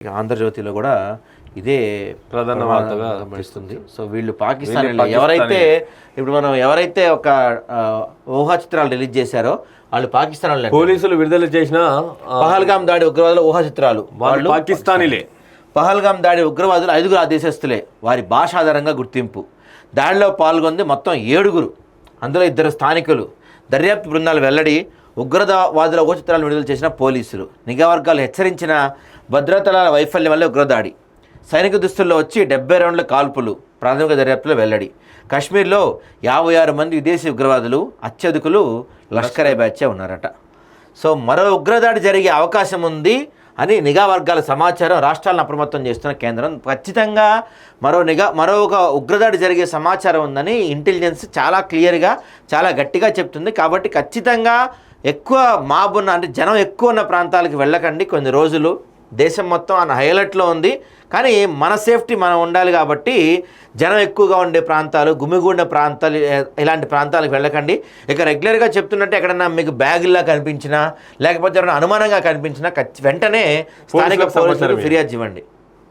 ఇక ఆంధ్రజ్యోతిలో కూడా ఇదే ప్రధాన వార్తగా గమనిస్తుంది. సో వీళ్ళు పాకిస్తాన్ ఎవరైతే ఇప్పుడు మనం ఎవరైతే ఒక ఊహా చిత్రాలు రిలీజ్ చేశారో వాళ్ళు పాకిస్తాన్. పోలీసులు విడుదల చేసిన ఆ, పహల్గాం దాడి ఉగ్రవాదుల ఊహా చిత్రాలు. వాళ్ళు పాకిస్తానీలే. పహల్గాం దాడి ఉగ్రవాదులు ఐదుగురు ఆ దేశస్తులే వారి భాష ఆధారంగా గుర్తింపు. దాడిలో పాల్గొంది మొత్తం ఏడుగురు. అందులో ఇద్దరు స్థానికులు. దర్యాప్తు బృందాలు వెల్లడి ఉగ్రవాదుల చిత్రాలను విడుదల చేసిన పోలీసులు నిఘా వర్గాలు హెచ్చరించిన భద్రతల వైఫల్యం వల్ల ఉగ్రదాడి. సైనిక దుస్తుల్లో వచ్చి డెబ్బై రౌండ్ల కాల్పులు ప్రాథమిక దర్యాప్తులో వెల్లడి. కాశ్మీర్లో యాభై ఆరు మంది విదేశీ ఉగ్రవాదులు అత్యధికులు లష్కర్ ఏ బ్యాచే ఉన్నారట. సో మరో ఉగ్రదాడి జరిగే అవకాశం ఉంది అని నిఘా వర్గాల సమాచారం రాష్ట్రాలను అప్రమత్తం చేస్తున్న కేంద్రం. ఖచ్చితంగా మరో నిఘా మరో ఒక ఉగ్రదాడి జరిగే సమాచారం ఉందని ఇంటెలిజెన్స్ చాలా క్లియర్గా చాలా గట్టిగా చెప్తుంది. కాబట్టి ఖచ్చితంగా ఎక్కువ మాబ్ ఉన్న అంటే జనం ఎక్కువ ఉన్న ప్రాంతాలకు వెళ్ళకండి. కొన్ని రోజులు దేశం మొత్తం అన్న హైలైట్లో ఉంది. కానీ మన సేఫ్టీ మనం ఉండాలి కాబట్టి జనం ఎక్కువగా ఉండే ప్రాంతాలు గుమిగూడిన ప్రాంతాలు ఇలాంటి ప్రాంతాలకు వెళ్ళకండి. ఇక రెగ్యులర్గా చెప్తున్నట్టు ఎక్కడన్నా మీకు బ్యాగుల్లా కనిపించినా లేకపోతే ఎవరైనా అనుమానంగా కనిపించినా వెంటనే స్థానిక పోలీసులకు ఫిర్యాదు ఇవ్వండి.